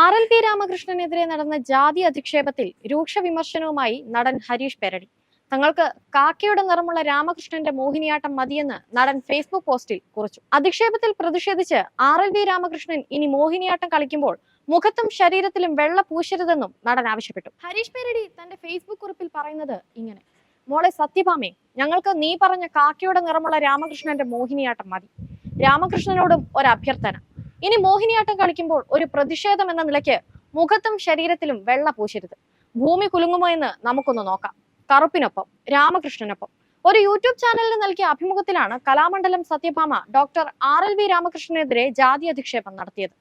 R L P രാമകൃഷ്ണനെതിരെ നടന്ന ജാതി അധിക്ഷേപത്തിൽ രൂക്ഷ വിമർശനവുമായി നടൻ ഹരീഷ് പെരടി. തങ്ങൾക്ക് കാക്കയുടെ നിറമുള്ള രാമകൃഷ്ണന്റെ മോഹിനിയാട്ടം മതിയെന്ന് നടൻ ഫേസ്ബുക്ക് പോസ്റ്റിൽ കുറിച്ചു. അധിക്ഷേപത്തിൽ പ്രതിഷേധിച്ച് ആർ എൽ വി രാമകൃഷ്ണൻ ഇനി മോഹിനിയാട്ടം കളിക്കുമ്പോൾ മുഖത്തും ശരീരത്തിലും വെള്ള പൂശരുതെന്നും നടൻ ആവശ്യപ്പെട്ടു. ഹരീഷ് പെരടി തന്റെ ഫേസ്ബുക്ക് കുറിപ്പിൽ പറയുന്നത് ഇങ്ങനെ. മോളെ സത്യഭാമേ ഞങ്ങൾക്ക് നീ പറഞ്ഞ കാക്കയുടെ നിറമുള്ള രാമകൃഷ്ണന്റെ മോഹിനിയാട്ടം മതി. രാമകൃഷ്ണനോടും ഒരു അഭ്യർത്ഥന. ഇനി മോഹിനിയാട്ടം കളിക്കുമ്പോൾ ഒരു പ്രതിഷേധം എന്ന നിലയ്ക്ക് മുഖത്തും ശരീരത്തിലും വെള്ള പൂശരുത്. ഭൂമി കുലുങ്ങുമോ എന്ന് നമുക്കൊന്ന് നോക്കാം. കറുപ്പിനൊപ്പം രാമകൃഷ്ണനൊപ്പം. ഒരു യൂട്യൂബ് ചാനലിന് നൽകിയ അഭിമുഖത്തിലാണ് Kalamandalam Sathyabhama doctor R L V രാമകൃഷ്ണനെതിരെ ജാതി അധിക്ഷേപം നടത്തിയത്.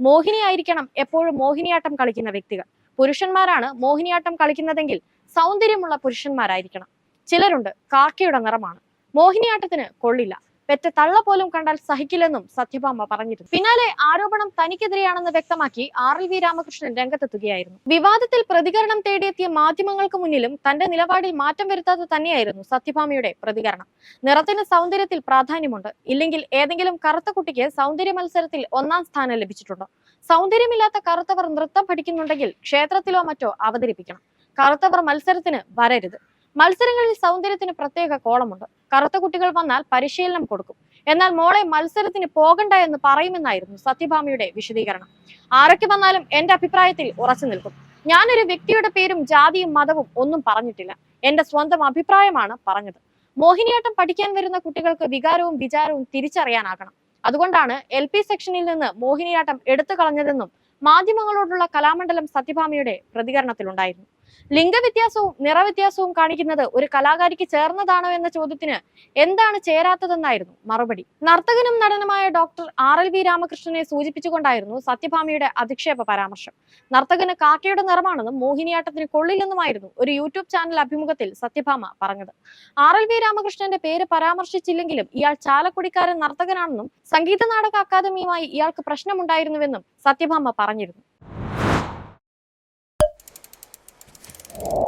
മോഹിനിയായിരിക്കണം എപ്പോഴും മോഹിനിയാട്ടം കളിക്കുന്ന വ്യക്തികൾ. പുരുഷന്മാരാണ് മോഹിനിയാട്ടം കളിക്കുന്നതെങ്കിൽ സൗന്ദര്യമുള്ള പുരുഷന്മാരായിരിക്കണം. ചിലരുണ്ട് കാക്കയുടെ നിറമാണ്. മോഹിനിയാട്ടത്തിന് കൊള്ളില്ല. പെറ്റ തള്ള പോലും കണ്ടാൽ സഹിക്കില്ലെന്നും സത്യഭാമ പറഞ്ഞിരുന്നു. പിന്നാലെ ആരോപണം തനിക്കെതിരെയാണെന്ന് വ്യക്തമാക്കി ആർ എൽ വി രാമകൃഷ്ണൻ രംഗത്തെത്തുകയായിരുന്നു. വിവാദത്തിൽ പ്രതികരണം തേടിയെത്തിയ മാധ്യമങ്ങൾക്ക് മുന്നിലും തന്റെ നിലപാടിൽ മാറ്റം വരുത്താതെ തന്നെയായിരുന്നു സത്യഭാമയുടെ പ്രതികരണം. നിറത്തിന് സൗന്ദര്യത്തിൽ പ്രാധാന്യമുണ്ട്. ഇല്ലെങ്കിൽ ഏതെങ്കിലും കറുത്ത കുട്ടിക്ക് സൗന്ദര്യ മത്സരത്തിൽ ഒന്നാം സ്ഥാനം ലഭിച്ചിട്ടുണ്ടോ? സൗന്ദര്യമില്ലാത്ത കറുത്തവർ നൃത്തം പഠിക്കുന്നുണ്ടെങ്കിൽ ക്ഷേത്രത്തിലോ മറ്റോ അവതരിപ്പിക്കണം. കറുത്തവർ മത്സരത്തിന് വരരുത്. മത്സരങ്ങളിൽ സൗന്ദര്യത്തിന് പ്രത്യേക കോളമുണ്ട്. കറുത്ത കുട്ടികൾ വന്നാൽ പരിശീലനം കൊടുക്കും. എന്നാൽ മോളെ മത്സരത്തിന് പോകണ്ട എന്ന് പറയുമെന്നായിരുന്നു സത്യഭാമയുടെ വിശദീകരണം. ആരൊക്കെ വന്നാലും എന്റെ അഭിപ്രായത്തിൽ ഉറച്ചു നിൽക്കും. ഞാനൊരു വ്യക്തിയുടെ പേരും ജാതിയും മതവും ഒന്നും പറഞ്ഞിട്ടില്ല. എന്റെ സ്വന്തം അഭിപ്രായമാണ് പറഞ്ഞത്. മോഹിനിയാട്ടം പഠിക്കാൻ വരുന്ന കുട്ടികൾക്ക് വികാരവും വിചാരവും തിരിച്ചറിയാനാകണം. അതുകൊണ്ടാണ് എൽ പി സെക്ഷനിൽ നിന്ന് മോഹിനിയാട്ടം എടുത്തു കളഞ്ഞതെന്നും മാധ്യമങ്ങളോടുള്ള കലാമണ്ഡലം സത്യഭാമയുടെ പ്രതികരണത്തിലുണ്ടായിരുന്നു. ലിംഗവ്യത്യാസവും നിറവ്യത്യാസവും കാണിക്കുന്നത് ഒരു കലാകാരിക്ക് ചേർന്നതാണോ എന്ന ചോദ്യത്തിന് എന്താണ് ചേരാത്തതെന്നായിരുന്നു മറുപടി. നർത്തകനും നടനുമായ ഡോക്ടർ ആർ എൽ വി രാമകൃഷ്ണനെ സൂചിപ്പിച്ചുകൊണ്ടായിരുന്നു സത്യഭാമിയുടെ അധിക്ഷേപ പരാമർശം. നർത്തകന് കാക്കയുടെ നിറമാണെന്നും മോഹിനിയാട്ടത്തിന് കൊള്ളില്ലെന്നുമായിരുന്നു ഒരു യൂട്യൂബ് ചാനൽ അഭിമുഖത്തിൽ സത്യഭാമ പറഞ്ഞത്. ആർ എൽ വി രാമകൃഷ്ണന്റെ പേര് പരാമർശിച്ചില്ലെങ്കിലും ഇയാൾ ചാലക്കുടിക്കാരൻ നർത്തകനാണെന്നും സംഗീത നാടക അക്കാദമിയുമായി ഇയാൾക്ക് പ്രശ്നമുണ്ടായിരുന്നുവെന്നും സത്യഭാമ പറഞ്ഞിരുന്നു. Oh.